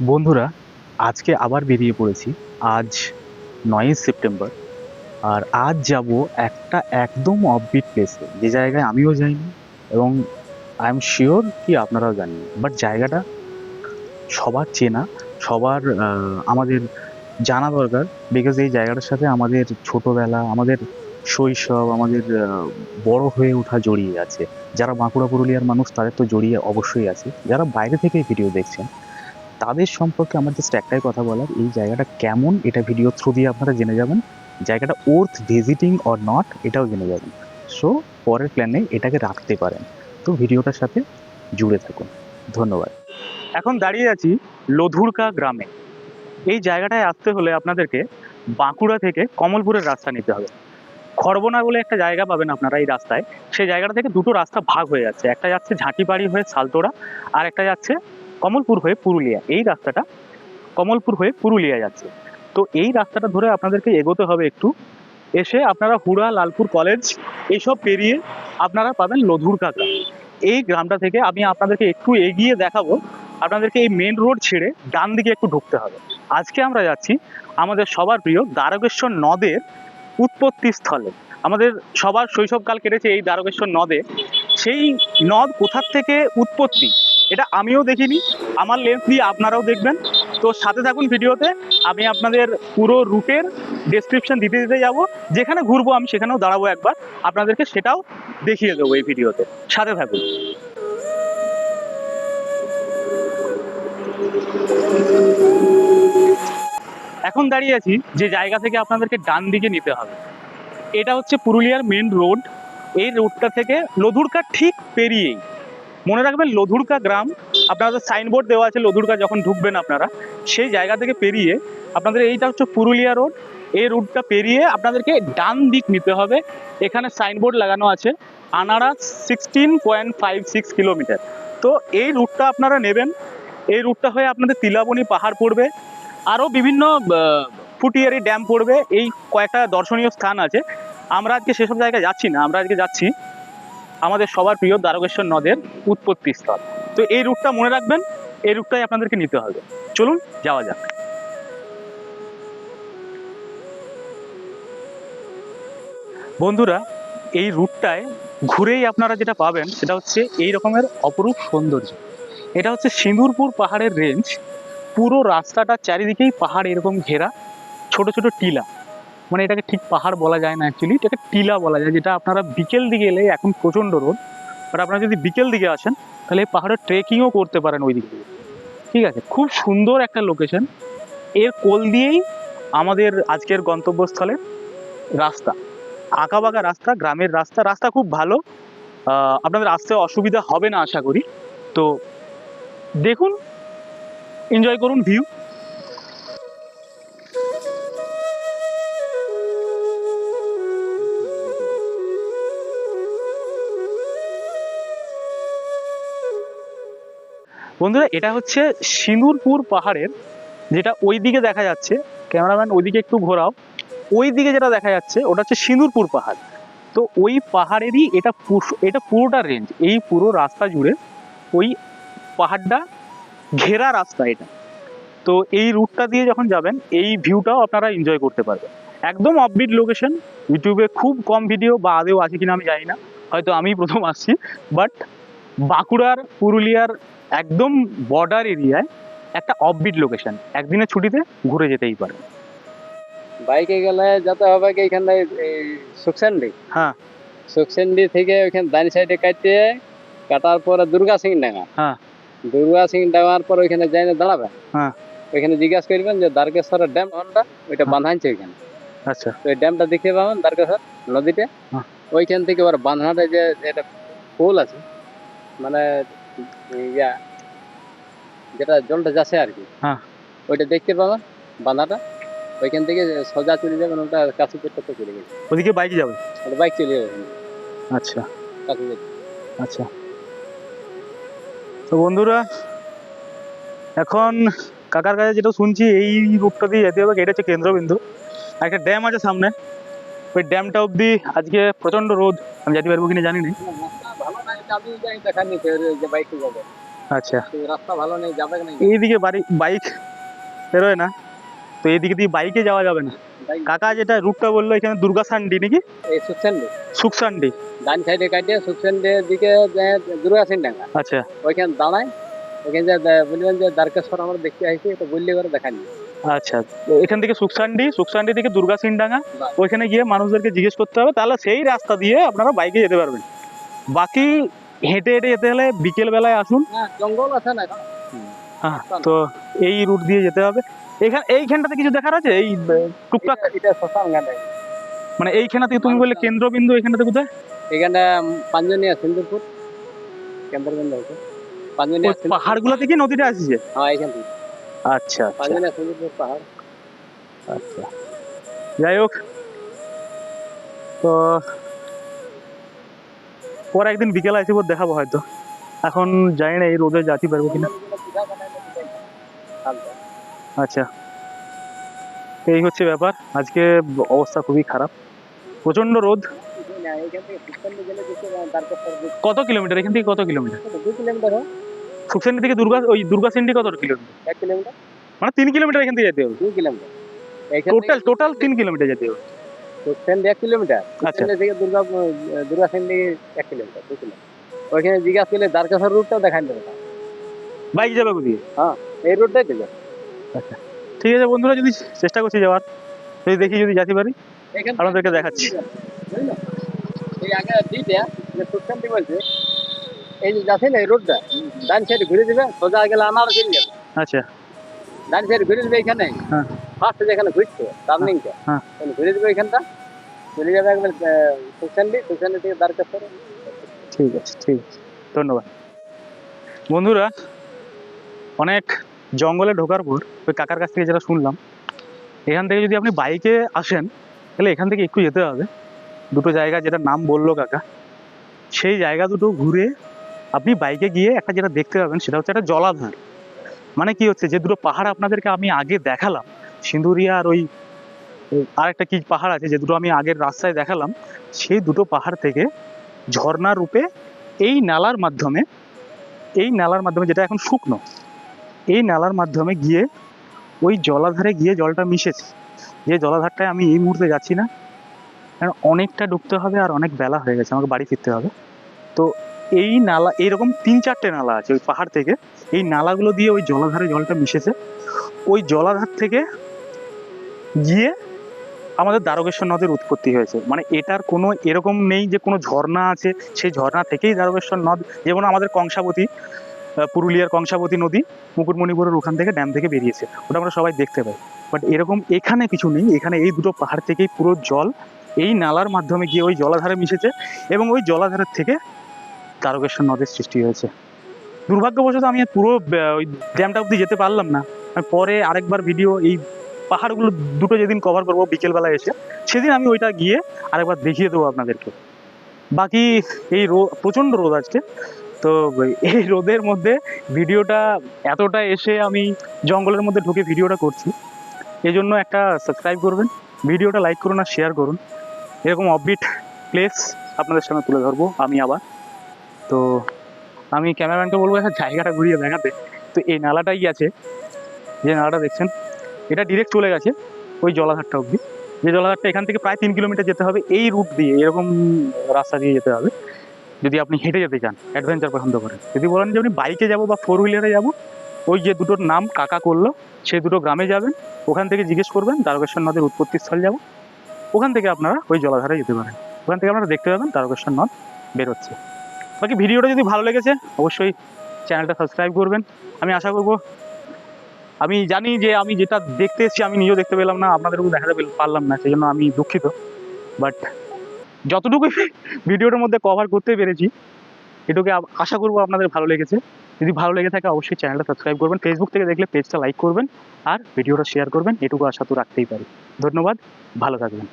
বন্ধুরা, আজকে আবার বেরিয়ে পড়েছি। আজ নয়ই সেপ্টেম্বর। আর আজ যাব একটা একদম অফবিট প্লেসে যে জায়গায় আমিও যাইনি এবং আই এম শিওর কি আপনারাও জানেন। বাট জায়গাটা সবার চেনা, সবার আমাদের জানা দরকার। বিকজ এই জায়গাটার সাথে আমাদের ছোটোবেলা, আমাদের শৈশব, আমাদের বড় হয়ে ওঠা জড়িয়ে আছে। যারা বাঁকুড়া, পুরুলিয়ার মানুষ তাদের তো জড়িয়ে অবশ্যই আছে। যারা বাইরে থেকে ভিডিও দেখছেন তাদের সম্পর্কে আমার জাস্ট একটাই কথা বলার, এই জায়গাটা কেমন, এটা ভিডিও থ্রু দিয়ে আপনারা জেনে যাবেন। জায়গাটা ওর্থ ভিজিটিং অর নট এটাও জেনে যাবেন। সো পরের প্ল্যানে এটাকে রাখতে পারেন। তো ভিডিওটার সাথে জুড়ে থাকুন। ধন্যবাদ। এখন দাঁড়িয়ে আছি লধুরকা গ্রামে। এই জায়গাটায় আসতে হলে আপনাদেরকে বাঁকুড়া থেকে কমলপুরের রাস্তা নিতে হবে। খড়বনা বলে একটা জায়গা পাবেন আপনারা এই রাস্তায়। সেই জায়গাটা থেকে দুটো রাস্তা ভাগ হয়ে যাচ্ছে। একটা যাচ্ছে ঝাঁটিবাড়ি হয়ে সালতোড়া, আর একটা যাচ্ছে কমলপুর হয়ে পুরুলিয়া, এই রাস্তাটা কমলপুর হয়ে পুরুলিয়া যাচ্ছে। তো এই রাস্তাটা ধরে আপনাদেরকে এগোতে হবে একটু। এসে আপনারা হুড়া, লালপুর কলেজ এইসব পেরিয়ে আপনারা পাবেন লধুরকা গ্রাম এই গ্রামটা থেকে আমি আপনাদেরকে একটু এগিয়ে দেখাবো। আপনাদেরকে এই মেন রোড ছেড়ে ডান দিকে একটু ঢুকতে হবে। আজকে আমরা যাচ্ছি আমাদের সবার প্রিয় দ্বারকেশ্বর নদের উৎপত্তি স্থলে। আমাদের সবার শৈশবকাল কেটেছে এই দ্বারকেশ্বর নদে। সেই নদ কোথার থেকে উৎপত্তি? এটা আমিও দেখিনি, আমার লেন্স দিয়ে আপনারাও দেখবেন। তো সাথে থাকুন ভিডিওতে, আমি আপনাদের পুরো রুটের ডেসক্রিপশন দিতে দিতে যাব, যেখানে ঘুরবো আমি সেখানেও দাঁড়াবো একবার, আপনাদেরকে সেটাও দেখিয়ে দেবো এই ভিডিওতে। সাথে থাকুন। এখন দাঁড়িয়ে আছি যে জায়গা থেকে আপনাদেরকে ডান দিকে নিতে হবে। এটা হচ্ছে পুরুলিয়ার মেন রোড এই রোডটা থেকে লধুরকা ঠিক পেরিয়েই। মনে রাখবেন লধুরকা গ্রাম, আপনাদের সাইনবোর্ড দেওয়া আছে, লধুরকা যখন ঢুকবেন আপনারা, সেই জায়গা থেকে পেরিয়ে আপনাদের এইটা হচ্ছে পুরুলিয়া রোড এই রুটটা পেরিয়ে আপনাদেরকে ডান দিক নিতে হবে, এখানে সাইনবোর্ড লাগানো আছে আনারা sixteen point five six kilometre তো এই রুটটা আপনারা নেবেন, এই রুটটা হয়ে আপনাদের তিলাবনী পাহাড় পড়বে আরও বিভিন্ন ফুটিয়ারি ড্যাম পড়বে, এই কয়েকটা দর্শনীয় স্থান আছে, আমরা আজকে সেসব জায়গায় যাচ্ছি না, আমরা আজকে যাচ্ছি আমাদের সবার প্রিয় দ্বারকেশ্বর নদের উৎপত্তি স্থল। তো এই রুটটা মনে রাখবেন, এই রুটটাই আপনাদেরকে নিতে হবে। চলুন, যাওয়া যাক। বন্ধুরা, এই রুটটায় ঘুরেই আপনারা যেটা পাবেন, সেটা হচ্ছে এই রকমের অপরূপ সৌন্দর্য। এটা হচ্ছে সিঁদুরপুর পাহাড়ের রেঞ্জ পুরো রাস্তাটা চারিদিকেই পাহাড় এরকম ঘেরা, ছোট ছোট টিলা। মানে এটাকে ঠিক পাহাড় বলা যায় না অ্যাকচুয়ালি এটাকে টিলা বলা যায়, যেটা আপনারা বিকেল দিকে এলে এখন প্রচণ্ড রোদ বাট আপনারা যদি বিকেল দিকে আসেন, তাহলে এই পাহাড়ের ট্রেকিংও করতে পারেন ওই দিক। ঠিক আছে? খুব সুন্দর একটা লোকেশন এর কোল দিয়েই আমাদের আজকের গন্তব্যস্থলে রাস্তা। আঁকাবাঁকা রাস্তা, গ্রামের রাস্তা। রাস্তা খুব ভালো। আপনাদের আসতে অসুবিধা হবে না, আশা করি। তো দেখুন এনজয় করুন ভিউ বন্ধুরা, এটা হচ্ছে সিঁদুরপুর পাহাড়ের, যেটা ওই দিকে দেখা যাচ্ছে। ক্যামেরাম্যান, ওইদিকে একটু ঘোরাও। ওই দিকে যেটা দেখা যাচ্ছে, ওটা হচ্ছে সিঁদুরপুর পাহাড়। তো ওই পাহাড়েরই এটা এটা পুরোটা রেঞ্জ এই পুরো রাস্তা জুড়ে ওই পাহাড়টা ঘেরা রাস্তা এটা। তো এই রুটটা দিয়ে যখন যাবেন, এই ভিউটাও আপনারা এনজয় করতে পারবেন। একদম অফবিট লোকেশন ইউটিউবে খুব কম ভিডিও বা আদেও আছে কিনা আমি জানি না। হয়তো আমি প্রথম আসছি। বাট বাঁকুড়ার, পুরুলিয়ার একদম বর্ডার এরিয়ায় একটা অফবিট লোকেশন একদিনের ছুটিতে ঘুরে যেতেই পারে বাইকে গেলে যেতে হবে কি এখানে এই সুকসেন্ডি হ্যাঁ। সুকসেন্ডি থেকে ওইখানে ডান সাইডে কাটতে কাটার পরে দুর্গা সিং ডাঙ্গা হ্যাঁ। দুর্গা সিং ডাঙ্গার পর ওইখানে যাই না দাঁড়াবে হ্যাঁ। ওইখানে জিজ্ঞাসা করবেন যে দ্বারকেশ্বরের ড্যাম কোনটা ওইটা হ্যাঁ। বাঁধাইছে ওইখানে আচ্ছা ওই ড্যামটা দেখতে পাবেন দ্বারকেশ্বর নদীতে হ্যাঁ। ওইখান থেকে এবার বাঁধাটা যে এটা পোল আছে মানে ইয়া যেটা জলটা যাচ্ছে আর কি। হ্যাঁ। ওইটা দেখতে পাবেন বাঁধাটা ওইখান থেকে সোজা চলে যাবেন ওটা কাশিপুর থেকে চলে গেছে। ওদিকে বাইকে যাবে? বাইক চলে যাবে। আচ্ছা। কাশিপুর আচ্ছা। তো বন্ধুরা এখন কাকার কাছে যেটা শুনছি এই রূপটা দিয়ে যেতে হবে এটা হচ্ছে কেন্দ্রবিন্দু। একটা ড্যাম আছে সামনে। ওই ড্যামটা অবধি আজকে প্রচণ্ড রোদ। আমি যেতে পারব কিনা জানি না। ভালো নাই আমি যাই দেখানি যে বাইকে যাবে। আচ্ছা। রাস্তা ভালো নেই যাবে না? এইদিকে বাড়ি বাইক বেরোয় না? তো এইদিকে দিয়ে বাইকে যাওয়া যাবে না? কাকা যেটা রুটটা বলল এখানে দুর্গাসান্ডি নাকি? এই সুকসেন্ডে সুকসান্ডি ডান সাইডে কাটিয়ে সুকসেন্ডের দিকে দুর্গা সিং আচ্ছা। ওইখানে দাঁড়ায় ওইখানে যে বলবেন যে দ্বারকেশ্বর আমরা দেখতে আসছি এটা বললে করে দেখানি আচ্ছা। এখান থেকে সুকসান্ডি সুকসান্ডি থেকে দুর্গা সিংডাঙ্গা ওইখানে গিয়ে মানুষদেরকে জিজ্ঞেস করতে হবে তাহলে সেই রাস্তা দিয়ে আপনারা বাইকে যেতে পারবেন। বাকি হেঁটে হেঁটে যেতে হলে বিকেল বেলায় আসুন। হ্যাঁ জঙ্গল আছে না হ্যাঁ তো এই রুট দিয়ে যেতে হবে। এখানে এইখানটাতে কিছু দেখার আছে? এই টুকটাক? মানে এইখানে থেকে তুমি বললে কেন্দ্রবিন্দু এখানটাতে কোথায়? এখানে পাঞ্জনিয়া সিন্দুরপুর কেন্দ্রবিন্দু আছে। পাঞ্জনিয়া পাহাড়গুলো থেকে নদীটা আসছে? হ্যাঁ এখান থেকে। আচ্ছা আচ্ছা। পাঞ্জনিয়া সিন্দুরপুর পাহাড়। আচ্ছা। যাই হোক। তো পরে একদিন বিকেলে আসি পর দেখাবো হয়তো। এখন জানি না এই রোদে যাতে পারব কিনা। আচ্ছা। এই হচ্ছে ব্যাপার। আজকে অবস্থা খুবই খারাপ। প্রচণ্ড রোদ। কত কিলোমিটার? এখান থেকে কত কিলোমিটার? সুকসান্ডি থেকে দুর্গা ওই দুর্গা সেন্ডি কত কিলোমিটার? মানে তিন কিলোমিটার এখান থেকে যেতে হবে। টোটাল টোটাল তিন কিলোমিটার যেতে হবে। সুকসেন্ডে এক কিলোমিটার। আচ্ছা। সুকসেন্ডে থেকে দুর্গা দুর্গা সেন্ডে এক কিলোমিটার কিলোমিটার। ওইখানে জিজ্ঞাসা করলে দ্বারকেশ্বর রুটটাও দেখাই দেবে বাইক যাবে কোথায়? এই রুটটাই দেবে ঠিক আছে বন্ধুরা যদি চেষ্টা করছি যাওয়ার যদি দেখি যদি যেতে পারি আপনাদেরকে দেখাচ্ছি। এই আগে দিটা যে বলছে এই যে যাচ্ছে না এই রোডটা ডান সাইডে ঘুরে দিবে সোজা গেলে আমার চলে যাবে আচ্ছা। ডান সাইডে ঘুরে দিবে এখানে। হ্যাঁ। ফার্স্ট যেখানে ঘুরছে টার্নিংটা হ্যাঁ। ঘুরে দিবে এখানটা ঘুরে যাবে একবার সুকসেন্ডি সুকসেন্ডি থেকে দ্বারকেশ্বর ঠিক আছে ঠিক আছে। ধন্যবাদ। বন্ধুরা অনেক জঙ্গলে ঢোকার পর ওই কাকার কাছ থেকে যেটা শুনলাম এখান থেকে যদি আপনি বাইকে আসেন তাহলে এখান থেকে একটু যেতে হবে। দুটো জায়গা যেটা নাম বলল কাকা সেই জায়গা দুটো ঘুরে আপনি বাইকে গিয়ে একটা যেটা দেখতে পাবেন সেটা হচ্ছে একটা জলাধার। মানে কি হচ্ছে যে দুটো পাহাড় আপনাদেরকে আমি আগে দেখালাম সিঁদুরিয়া আর ওই, আরেকটা কি পাহাড় আছে যে দুটো আমি আগের রাস্তায় দেখালাম, সেই দুটো পাহাড় থেকে ঝর্ণা রূপে এই নালার মাধ্যমে, এই নালার মাধ্যমে যেটা এখন শুকনো, এই নালার মাধ্যমে গিয়ে ওই জলাধারে গিয়ে জলটা মিশেছে। যে জলাধারটায় আমি এই মুহূর্তে যাচ্ছি না, কারণ অনেকটা ডুবতে হবে আর অনেক বেলা হয়ে গেছে, আমাকে বাড়ি ফিরতে হবে। তো এই নালা, এইরকম তিন চারটে নালা আছে ওই পাহাড় থেকে, এই নালাগুলো দিয়ে ওই জলাধারে জলটা মিশেছে। ওই জলাধার থেকে গিয়ে আমাদের দ্বারকেশ্বর নদের উৎপত্তি হয়েছে। মানে এটার কোনো এরকম নেই যে কোনো ঝর্ণা আছে, সেই ঝর্ণা থেকেই দ্বারকেশ্বর নদ, যেমন আমাদের কংসাবতী পুরুলিয়ার কংসাবতী নদী মুকুটমণিপুরের ওখান থেকে ড্যাম থেকে বেরিয়েছে, ওটা আমরা সবাই দেখতে পাই। বাট এরকম এখানে কিছু নেই, এখানে এই দুটো পাহাড় থেকেই পুরো জল এই নালার মাধ্যমে গিয়ে ওই জলাধারে মিশেছে এবং ওই জলাধারের থেকে দ্বারকেশ্বর নদের সৃষ্টি হয়েছে। দুর্ভাগ্যবশত আমি পুরো ওই ড্যামটা অব্দি যেতে পারলাম না। পরে আরেকবার ভিডিও এই পাহাড়গুলো দুটো যেদিন কভার করব বিকেলবেলা এসে, সেদিন আমি ওইটা গিয়ে আরেকবার দেখিয়ে দেবো আপনাদেরকে। বাকি এই রো, প্রচণ্ড রোদ আজকে। তো এই রোদের মধ্যে ভিডিওটা এতটা এসে আমি জঙ্গলের মধ্যে ঢুকে ভিডিওটা করছি। এই জন্য একটা সাবস্ক্রাইব করবেন, ভিডিওটা লাইক করুন আর শেয়ার করুন। এরকম অফবিট প্লেস আপনাদের সামনে তুলে ধরবো আমি আবার। তো আমি ক্যামেরাম্যানকে বলব একটা জায়গাটা ঘুরিয়ে দেখাতে। তো এই নালাটাই আছে। যে নালাটা দেখছেন এটা ডিরেক্ট চলে গেছে ওই জলাধারটা অবধি। যে জলাধারটা এখান থেকে প্রায় তিন কিলোমিটার যেতে হবে, এই রুট দিয়ে, এরকম রাস্তা দিয়ে যেতে হবে। যদি আপনি হেঁটে যেতে চান অ্যাডভেঞ্চার পছন্দ করেন। যদি বলেন যে আপনি বাইকে যাব বা ফোর হুইলারে যাব, ওই যে দুটোর নাম কাকা করল সেই দুটো গ্রামে যাবেন, ওখান থেকে জিজ্ঞেস করবেন তারকেশ্বর নদের উৎপত্তিস্থল যাব। ওখান থেকে আপনারা ওই জলাধারে যেতে পারেন। ওখান থেকে আপনারা দেখতে পাবেন তারকেশ্বর নদ বেরোচ্ছে। বাকি ভিডিওটা যদি ভালো লেগেছে, অবশ্যই চ্যানেলটা সাবস্ক্রাইব করবেন। আমি আশা করব আমি জানি যে আমি যেটা দেখতে এসেছি, আমি নিজেও দেখতে পেলাম না, আপনাদেরকেও দেখাতে পারলাম না, সেই জন্য আমি দুঃখিত। বাট যতটুকু ভিডিওটার মধ্যে কভার করতে পেরেছি, এটুকু আশা করব আপনাদের ভালো লেগেছে। যদি ভালো লেগে থাকে, অবশ্যই চ্যানেলটা সাবস্ক্রাইব করবেন ফেসবুক থেকে দেখলে পেজটা লাইক করবেন, আর ভিডিওটা শেয়ার করবেন, এটুকু আশা তো রাখতেই পারি। ধন্যবাদ, ভালো থাকবেন।